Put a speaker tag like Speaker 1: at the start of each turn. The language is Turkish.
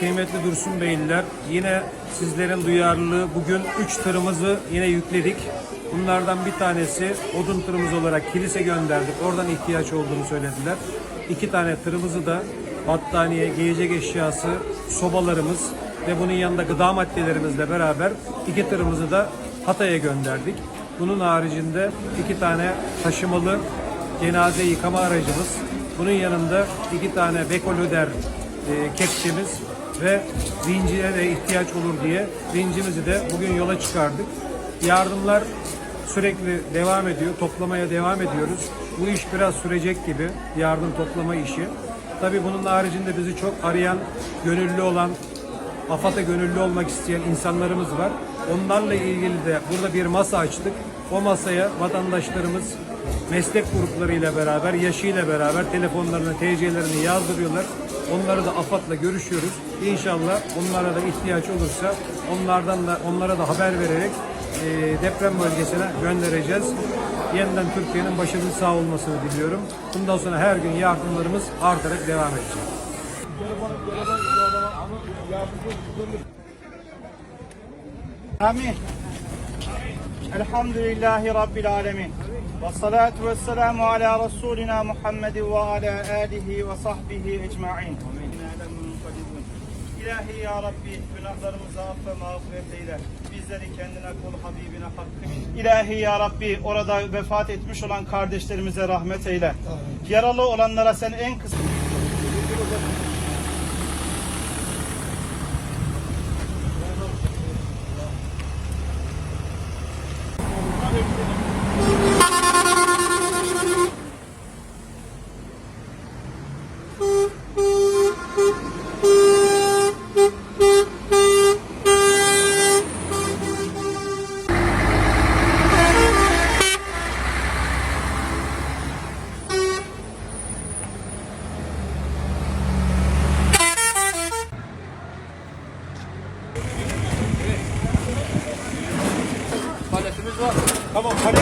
Speaker 1: Kıymetli Dursun Beyliler, yine sizlerin duyarlılığı bugün 3 tırımızı yine yükledik. Bunlardan bir tanesi odun tırımız olarak kilise gönderdik. Oradan ihtiyaç olduğunu söylediler. İki tane tırımızı da battaniye, giyecek eşyası, sobalarımız ve bunun yanında gıda maddelerimizle beraber iki tırımızı da Hatay'a gönderdik. Bunun haricinde iki tane taşımalı cenaze yıkama aracımız. Bunun yanında iki tane Bekolöder e, kepçemiz ve vinciye de ihtiyaç olur diye vincimizi de bugün yola çıkardık. Yardımlar sürekli devam ediyor. Toplamaya devam ediyoruz. Bu iş biraz sürecek gibi yardım toplama işi. Tabii bunun haricinde bizi çok arayan, gönüllü olan, AFAD'a gönüllü olmak isteyen insanlarımız var. Onlarla ilgili de burada bir masa açtık. O masaya vatandaşlarımız meslek gruplarıyla beraber, yaşıyla beraber telefonlarını, TC'lerini yazdırıyorlar. Onları da AFAD'la görüşüyoruz. İnşallah onlara da ihtiyaç olursa onlardan da onlara da haber vererek e, deprem bölgesine göndereceğiz. Yeniden Türkiye'nin başının sağ olmasını diliyorum. Bundan sonra her gün yardımlarımız artarak devam edecek.
Speaker 2: Amin. Elhamdülillahi Rabbil alemin. Ve salatu ve selamu ala Resulina Muhammed ve ala alihi ve sahbihi ecma'in. İlahi ya Rabbi günahlarımızı affe mağfiret eyle. Bizleri kendine kul Habibine hakkı. İlahi ya Rabbi orada vefat etmiş olan kardeşlerimize rahmet eyle. Yaralı olanlara sen en kısa...
Speaker 3: Tamam, hadi.